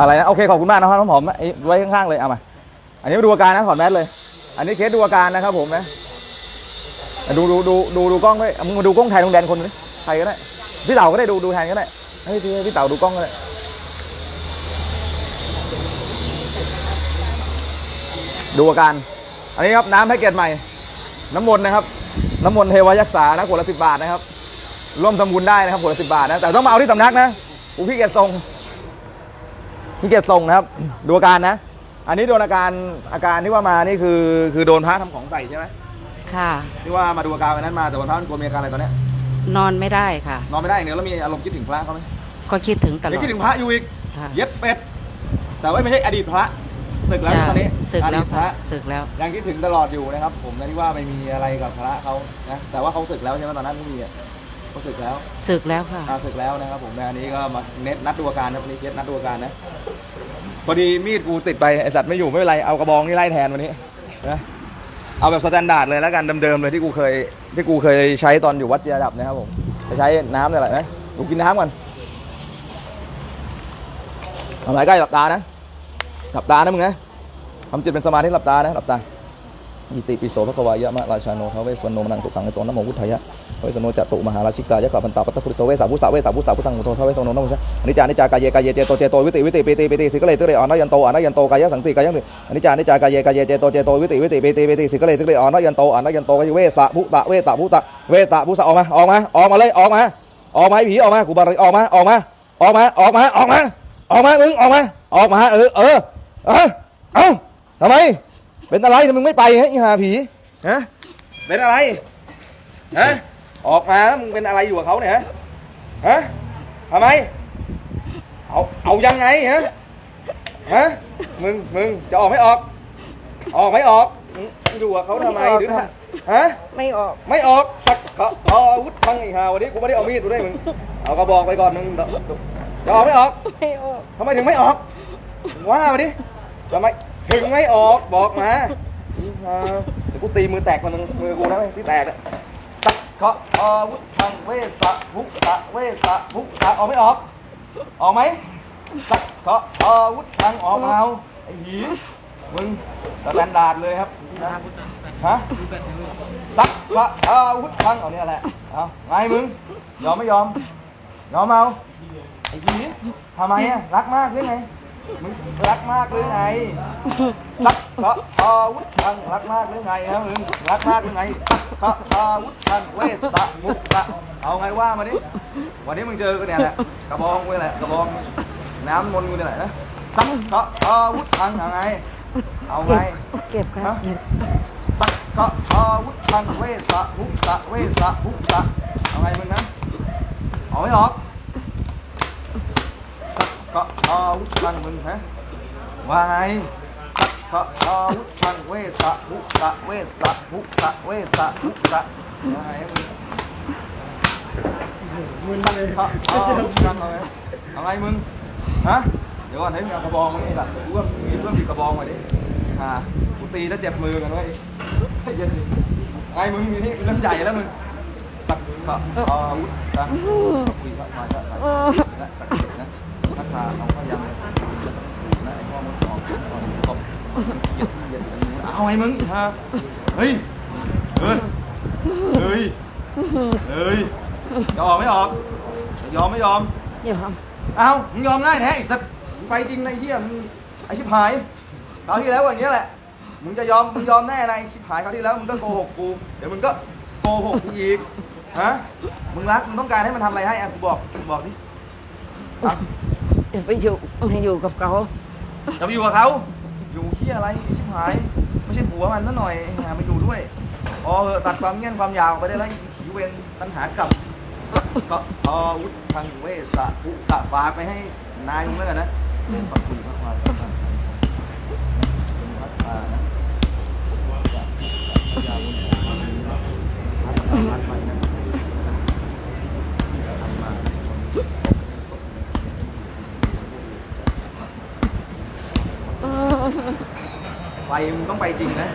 อะไรนะโอเคขอบคุณมากนะครับน้องหอมไอ้ไว้ข้างๆเลยเอามา อันนี้มาดูอาการนะถอดแมสเลย อันนี้เคสดูอาการนะครับผมนะดูดูดูดูดูกล้องด้วยมึงมาดูกล้องถ่ายตรงแดนคนนึงใครก็ได้พี่เต๋าก็ได้ดูดูแทนก็ได้ให้พี่พี่เต๋าดูกล้องก็ได้ดูอาการ อันนี้ครับน้ำแพ็กเกจใหม่ น้ำมนต์นะครับน้ำมนต์เทวยักษานะขวดละสิบบาทนะครับ ร่วมทำบุญได้นะครับขวดละสิบบาทนะแต่ต้องมาเอาที่สำนักนะกูพี่เกียรติทรง พี่เกียรติทรงนะครับ ดูอาการนะ อันนี้โดนอาการอาการที่ว่ามานี่คือคือโดนพระทำของใส่ใช่ไหมค่ะ ที่ว่ามาดูอาการวันนั้นมาแต่วันพระมันกลัวมีอาการอะไรตอนเนี้ยนอนไม่ได้ค่ะ นอนไม่ได้อย่างเดียวแล้วมีอารมณ์คิดถึงพระเขาไหมก็คิดถึงตลยัองดคิดถึงพระอยู่อีกค่ะเย็ดเป็ดแต่ว่าไม่ใช่อดีตพระศึกแล้วจ้ะตอนนี้ศึกอแล้ดีวตพค่ะระศึกแล้ว ยังคิดถึงตลอดอยู่นะครับ ผมนะที่ว่าไม่มีอะไรกับพระเขานะแต่ว่าเขาศึกแล้วใช่ไหมตอนนั้นไม่มีอะ เขาศึกแล้วศึกแล้วค่ะอาศึกแล้วนะครับผมนะอันนี้ก็มาเน็ตนัดดูอาการนะวันนี้เคสนัดดูอาการนะพอดีมีดกูติดไปไอสัตว์ไม่อยู่ไม่เป็นไรเอากระบองนี่ไล่แทนวันนี้นะเอาแบบสแตนดาร์ดเลยแล้วกันเดิมๆเลยที่กูเคยที่กูเคยใช้ตอนอยู่วัดเจียดับนะครับผมจะใช้น้ำนี่แหละนะกูกินน้ำก่อนเอาไหนใกล้หลับตานะหลับตานะมึงนะทำจิตเป็นสมาธิหลับตานะหลับตา อิติปิโสพระกวายะมะราชาโนทเวสวรรณโนมนังตุกังในตนนโมพุทธายะทเวสวรรณโนจตุมหาราชิกายะกัปันตาปัตตพุทธเวสาพุทธาเวสาพุทธาพุทธังมุโตทเวสวรรณโนนโมชะอนิจจานิจากายเยกายเยเจโตเจโตวิติวิติปิติปิติสิกเลสิกเลอนัยันโตอนัยันโตกายะสังติกายังติอนิจจานิจากายเยกายเยเจโตเจโตวิติวิติปิติปิติสิกเลสิกเลอนัยันโตอนัยันโตกายเวสะพุตะเวตะพุตะเวตะพุตะออกมาออกมาออกมาเลยออกมาออกมาไอ้ผีออกมากูบาริออกมาออกมาออกมาออกมาออกมาออกมามึงออกมาออกมาเออเออเออเอ้าทำไม เป็นอะไรทำไมมึงไม่ไปฮะอีหาผีฮะเป็นอะไรฮะออกมาแล้วมึงเป็นอะไรอยู่กับเขาเนี่ยฮะฮะทำไมเอาเอายังไงฮะฮะมึงมึงจะออกไม่ออก ออกไม่ออกมึงอยู่กับเขาทำไมไม่ออกหรือค่ะทำฮะไม่ออก ไม่ออกตักเขาเอาอาวุธพังอีกหาวันนี้กูไม่ได้เอามีดดูด้วยมึงเอากระบอกไปก่อนมึงเดี๋ยวจะออกไม่ออกไม่ออกทำไมถึงไม่ออกว่ามาดิทำไม ถึงไม่ออกบอกมาอีห่าเดี๋ยวกูตีมือแตกมันงมือกูนะที่แตกอะสักเคาะอาวุธทางเวสะภุสะเวสะภุสะออกไม่ออก ออกไหมสักเคาะอาวุธทางออกมาเอาไอ้หีมึงสแตนดาร์ดเลยครับนะฮะสักเคาะอาวุธทางเอาเนี่ยแหละเอาไงมึงยอมไม่ยอมยอมเอาไอ้หีทำไมอะรักมากหรือไง มึงรักมากหรือไง รักก็อาวุธทังรักมากหรือไงนะมึงรักมากหรือไงก็อาวุธทังเวทตะมุตะเอาไงว่ามาดิ วันนี้มึงเจอกันเนี่ยแหละ กระบองกูนี่แหละ กระบอง น้ำมนต์กูนี่แหละนะสักก็อาวุธทังเอาไง เอาไง เก็บค่ะฮะสักก็อาวุธทังเวสะมุตะเวสะมุตะเอาไงมึงนะเอาไม่ออกสั กก็อาวุธังมึงฮะวาไงสักขะอาวุธังเวสะภุสะเวสะภุสะเวสะภุสะยังไงให้มึงมึงเลยขะอาวุธังอาไงเอาไงมึงฮะเดี๋ยวก่อนให้มึงเอากระบองมานี่ล่ะเดี๋ยวกูว่ามีเพื่อนมีกระบองมาดิฮ่ากูตีแล้วเจ็บมือกันเว้ยให้เย็นดิไงมึงมีนี่เรื่องใหญ่แล้วมึงสักขะอาวุธังคุยพระมาจะใส่และ สักเกตนะนักข่าวเอาพยังนะไอ้พ่อมึงออกออกตบเอาไงมึงฮะเฮ้ยเฮ้ยเฮ้ยเฮ้ยจะออกไม่ออกจะยอมไม่ยอมยอมเอามึงยอมง่ายแท้ไอ้สัตว์มึงไปจริงนะไอ้เหี้ยมึงไอ้ชิบหายคราวที่แล้วอย่างเงี้ยแหละมึงจะยอมมึงยอมแน่นะไอ้ชิบหายคราวที่แล้วมึงก็โกหกกูเดี๋ยวมึงก็โกหกกูอีกฮะมึงรักมึงต้องการให้มันทำอะไรให้อะกูบอกกูบอกดิอะ อย่าไปอยู่ไม่อยู่กับเขาจะไปอยู่กับเขาอยู่เฮียอะไรชิบหาย ไม่ใช่ผัวมันซะหน่อยไอ้หามาอยู่ด้วยพอเหอตัดความเงี้ยนความยาวไปได้แล้วอ้ผีเวรตัณหากับก็อาวุธทางเวสะภุตะฝากไปให้นายมึงแล้วกันนะขอบคุณมากมากครับเป็นพัฒนานะยาวพัฒนาพัฒนาไปนะทำมา ไปมึงต้องไปจริงนะ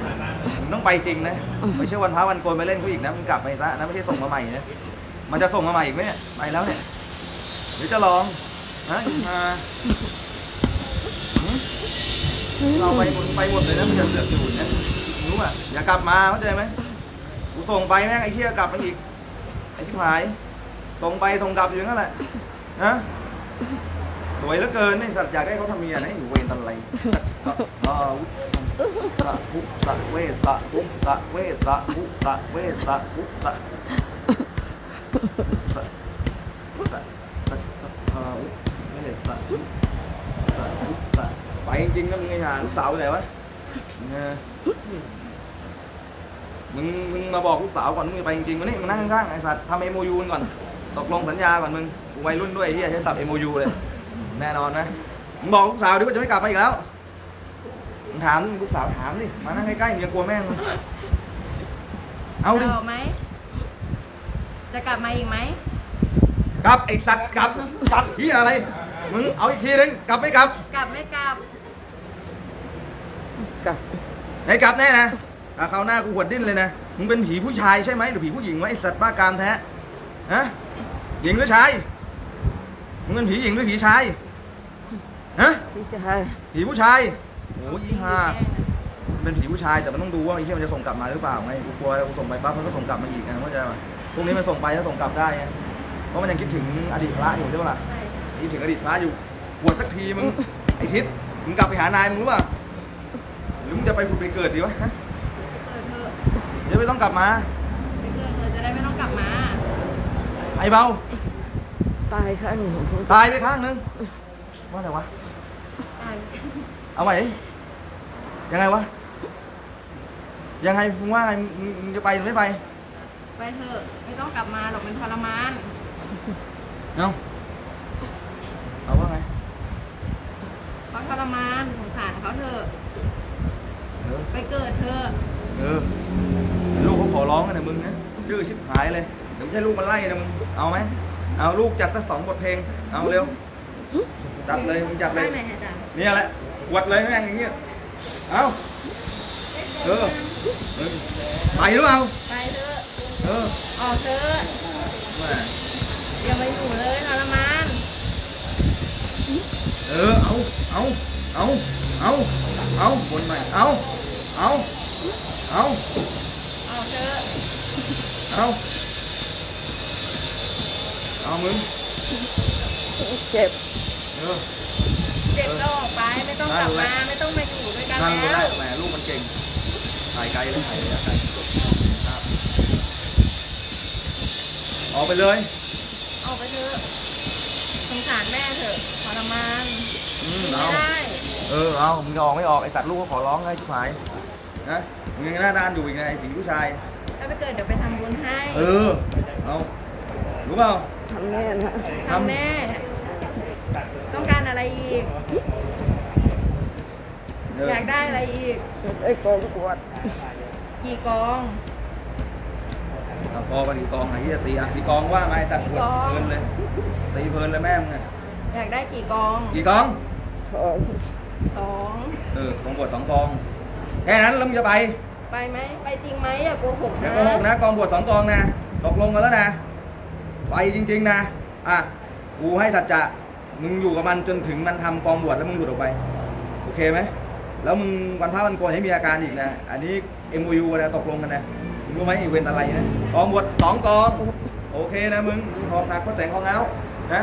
มึงต้องไปจริงนะไม่ใช่วันพระวันโกนไปเล่นเขาอีกนะมึงกลับไปซะนะไม่ใช่ส่งมาใหม่นะมันจะส่งมาใหม่อีกไหมเนี่ยไปแล้วเนี่ยหรือจะลองฮะมาเราไปหมดไปหมดเลยนะมันจะเสือกอยู่เนี่ยรู้ป่ะอย่ากลับมาเข้าใจไหมกูส่งไปแม่งไอ้เที่ยกลับมาอีกไอ้ชิบหายส่งไปส่งกลับอยู่นั่นแหละนะ สวยเหลือเกินนี่สัตว์อยากได้เขาทำเมียนะอยู่เวรตันไรตะวุตะพุตะเวตะพุตะเวตะพุตะเวตะพุตะตะตะตะตะเวตะพุตะพุตะไปจริงๆนะมึงไอ้ห่าลูกสาวไปไหนวะเนี่ยมึงมึงมาบอกลูกสาวก่อนมึงไปจริงๆมานี่มานั่งข้างๆไอ้สัตว์ทำเอ็มโอยูก่อนตกลงสัญญาก่อนมึงกูวัยรุ่นด้วยเฮียใช้สับเอ็มโอยูเลย แน่นอนนะมึงบอกลูกสาวดิว่าจะไม่กลับมาอีกแล้วมึงถามดิลูกสาวถามดิมานั่งใกล้ๆมึงอย่ากลัวแม่งมึงเอาดิจะออกไหม จะกลับมาอีกไหม กลับไอ้สัตว์กลับกลับเฮียอะไร มึงเอาอีกทีนึงกลับไม่กลับกลับไม่กลับกับไหนกลับแน่นะถ้าคราวหน้ากูหวดดิ้นเลยนะมึงเป็นผีผู้ชายใช่ไหมหรือผีผู้หญิงวะไอ้สัตว์บ้ากามแท้ฮะหญิงหรือชาย มึงเป็นผีหญิงหรือผีชายฮะพี่ชายผีผู้ชายโอ้ยอีห่ามันเป็นผีผู้ชายแต่มันต้องดูว่าไอ้เหี้ยมันจะส่งกลับมาหรือเปล่าไงกูกลัวกูส่งไปปั๊บมันก็ส่งกลับมาอีกไงเข้าใจป่ะพวกนี้มันส่งไปแล้วส่งกลับได้ไงเพราะมันยังคิดถึงอดีตพระอยู่ใช่ปะล่ะคิดถึงอดีตพระอยู่บวชสักทีมึงไอ้ทิศมึงกลับไปหานายมึงรู้ป่ะหรือมึงจะไปผุดไปเกิดดีวะฮะเกิดเถอะเดี๋ยวไม่ต้องกลับมาไปเกิดเถอะจะได้ไม่ต้องกลับมาไอ้เบา ตายข้างหนึ่งของผมตายไปข้างนึงว่าแต่วะ ตายเอาใหม่ดิยังไงวะ ยังไงมึงว่าไงมึงมึงจะไปหรือไม่ไป ไปเถอะ ไม่ต้องกลับมาหรอกเป็นทรมาน เอาเอาว่าไงเขาทรมานสงสารเขาเถอะ เออ ไปเกิดเถอะ เออ ลูกเขาขอร้องกันนะมึงนะดื้อชิบหายเลย เดี๋ยวไม่ใช่ลูกมันไล่นะมึง เอาไหม เอาลูกจัดสักสองบทเพลง เอาเร็ว จัดเลยมึงจัดเลย ได้ไหมอาจารย์เนี่ยแหละกวดเลยแม่งอย่างเงี้ย เอาเออเออไปหรือเปล่า ไปเถอะเออออกเถอะแม่อย่ามาอยู่เลยทรมานเออ เอา เอา เอา เอา เอาบนใหม่ เอา เอา เอา ออกเถอะ เอา เอามึงเจ็บเออเจ็บก็ออกไปไม่ต้องกลับมาไม่ต้องมาอยู่ด้วยกันนั่งเลยแล้ได้ว แหมลูกมันเก่งถ่ายไกลเลยถ่ายระยะไกลครับออกไปเลยออกไปเถอะสงสารแม่เถอะทรมานอืมไม่เอาได้ เออ เอา มึงจะออกไม่ออกไอ้สัตว์ลูกก็ขอร้องไงชิบหายนะมึงยังหน้าด้านอยู่อีกไงไอ้ผีผู้ชาย ถ้าไปเกิดเดี๋ยวไปทำบุญให้ เออ เอา รู้เปล่า ทำแน่นะทำทำแม่ ต้องการอะไรอีกเอออยากได้อะไรอีกไอ้กองกวด กี่กองเอาพอกันดีกองไอ้เหี้ยตีอะตีกองว่าไงตัดหัวตีกองเพลินเลยตีเพลินเลยแม่มึงอะอยากได้กี่กอง กี่กองของสองเออกองบวชสองกองแค่นั้นแล้วมึงจะไป ไปไหมไปจริงไหมอย่าโกหกอย่านะโกหกนะกองบวชสองกองนะตกลงกันแล้วนะ ไปจริง ๆ นะ อะ กูให้สัจจะ มึงอยู่กับมันจนถึงมันทำกองบวชแล้วมึงหลุดออกไป โอเคไหม แล้วมึงวันพระวันโกนให้มีอาการอีกนะ อันนี้ MOU นะตกลงกันนะมึงรู้ไหมอีเวนต์อะไรนะ กองบวชสองกอง โอเคนะมึงมึงหอกหักก็แต่งของเอานะ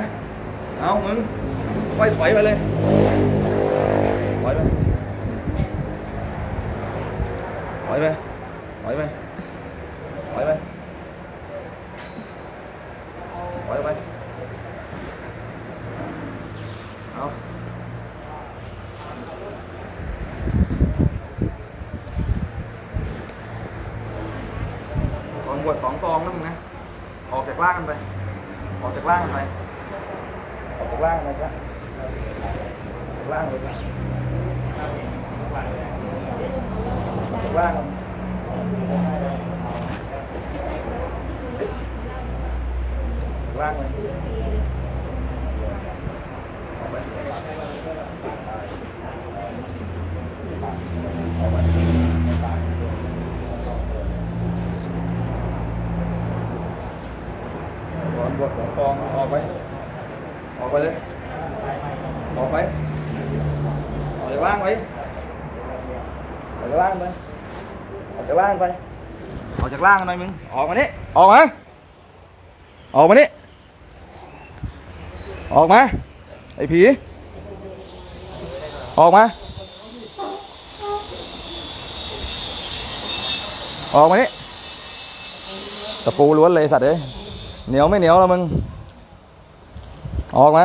เอามึงค่อยถอยไปเลย ถอยไป ถอยไป ถอยไป ถอยไปถอยไปเอากองบวชสองกองนะมึงนะ ออก จากล่างไป ออกจากล่างไป ออกจากล่างไปครับจากล่างไปครับออกจากล่างล่างเลยอกไปออกไปก่อนบ วชของกองออกไป ออกไปเลย ออกไป ออกจากล่างไปจากล่างไป ออกจากล่างไป ออกจากล่างหน่อยมึง ออกมานี่ออกมา ออกมานี่ออกมา ไอ้ผี ออกมา ออกมานี่ตะปูล้วนเลยสัตว์เอ้ย เหนียวไม่เหนียวแล้วมึง ออกม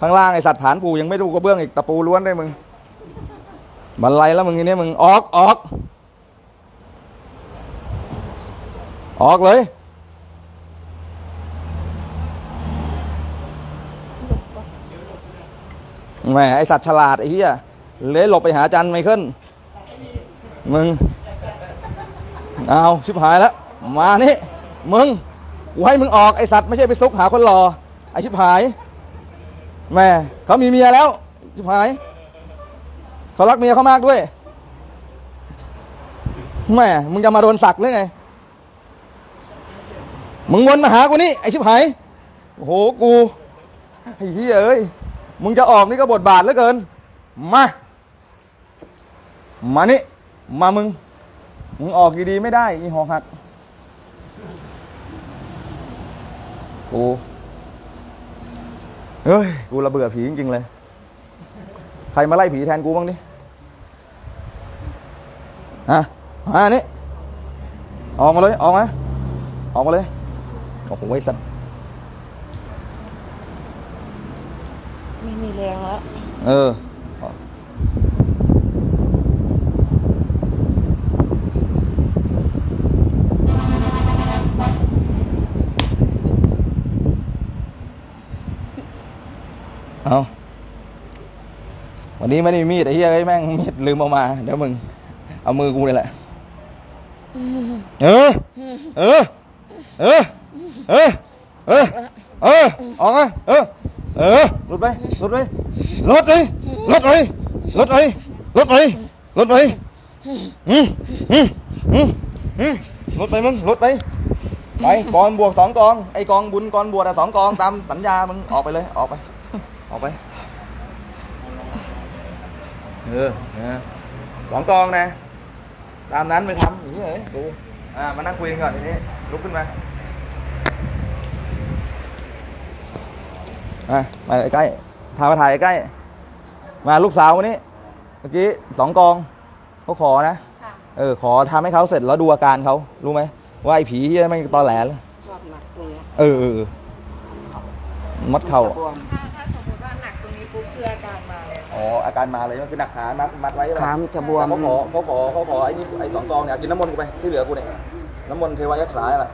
ข้างล่างไอสัตว์ฐานปูยังไม่ดูกระเบื้องอีกตะปูล้วนเลยมึงบันไลแล้วมึงทีนี้มึงออกออก ออกเลยแหมไอสัตว์ฉลาดไอ้เหี้ยเลยหลบไปหาจันไม่ขึ้นมึง เอาชิบหายแล้ว มานี่ มึง กูให้มึงออกไอสัตว์ไม่ใช่ไปซุกหาคนรอไอชิบหายแม่เขามีเมียแล้วชิบหายเขารักเมียเขามากด้วยแม่มึงจะมาโดนสักหรือไงมึงวนมาหากูนี่ไอชิบหายโอ้โหกูไอ้เหี้ยเอ้ยมึงจะออกนี่ก็บทบาทเหลือเกิน มา มานี่ มามึง มึงออกดีๆไม่ได้อีหอกหัก กูเฮ้ย กูระเบื่อผีจริงๆเลย ใครมาไล่ผีแทนกูบ้างดิฮะมานี่ ออกมาเลย ออกมาออกมาเลย โอ้โหไอ้สัตว์ไม่มีแรงแล้ว เออ วันนี้ไม่ได้มีมีดไอ้เหี้ยไอ้แม่งมีดลืมเอามา เดี๋ยวมึง เอามือกูนี่แหละ เออ เออ เออ เออ เออ เออ ออกมาเออ เออหลุดไปหลุดไปหลุดเลยหลุดเลยหลุดเลยหลุดเลยหลุดเลยอืมอืมอืมอืมหลุดไปมึงหลุดไป ไปกองบวกสองกอง ไอกองบุญกองบวชอะสองกองตามสัญญา มึงออกไปเลย ออกไป ออกไป เออเออสองกองนะ ตามนั้นไปทำอย่างนี้เลยกูอ่ามานั่งคุยกันก่อนทีนี้ลุกขึ้นมาอะมาใกล้ๆทามาถ่ายใกล้ๆมาลูกสาววันนี้ เมื่อกี้สองกองเขาขอนะค่ะเออขอทำให้เขาเสร็จแล้วดูอาการเขารู้ไหมว่าไอ้ผีเหียไม่งตอแหลเลยชอบหนักตรงเนี้ยเออเออเออมัดเข่า อ๋ออาการมาเลยมันคือหนักขามัดมัดไว้ใช่ปะขามจะบวม เขาขอเขาขอเขาขอไอ้นี่ไอ้สองกองเนี่ยเอากินน้ำมนต์กูไปที่เหลือกูเนี่ยน้ำมนต์เทวายักษ์สายอะไร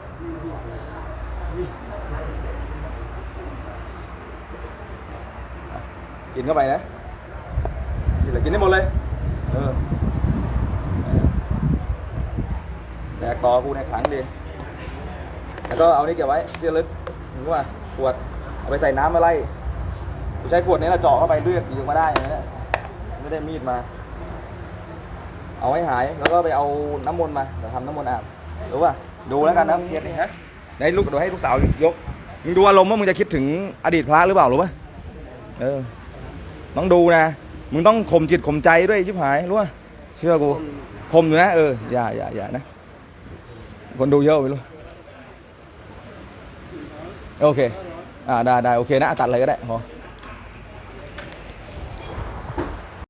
กินเข้าไปนะกินเลยกินได้หมดเลยเออแดกต่อกูเนี่ยขังดีแล้วก็เอานี่เก็บไว้เสื้อลึกถึงว่าขวดเอาไปใส่น้ำมาไล่กู ใช้ขวดนี้แหละเจาะเข้าไปเลือดยิงมาได้นะเนี่ยไม่ได้มีดมา เอาให้หายแล้วก็ไปเอาน้ำมนต์มาเดี๋ยวทำน้ำมนต์อาบรู้ป่ะดูแล้วกันนะเคสนี้ฮะได้ลูกเดี๋ยวให้ลูกสาวยกมึงดูอารมณ์ว่ามึงจะคิดถึงอดีตพระหรือเปล่ารู้ป่ะเออต้องดูนะมึงต้องข่มจิตข่มใจด้วยชิบหายรู้ป่ะเชื่อกูข่มอยู่นะเอออย่าอย่าอย่านะคนดูเยอะไปรู้โอเค อ่าได้ได้โอเคนะตัดเลยก็ได้พอ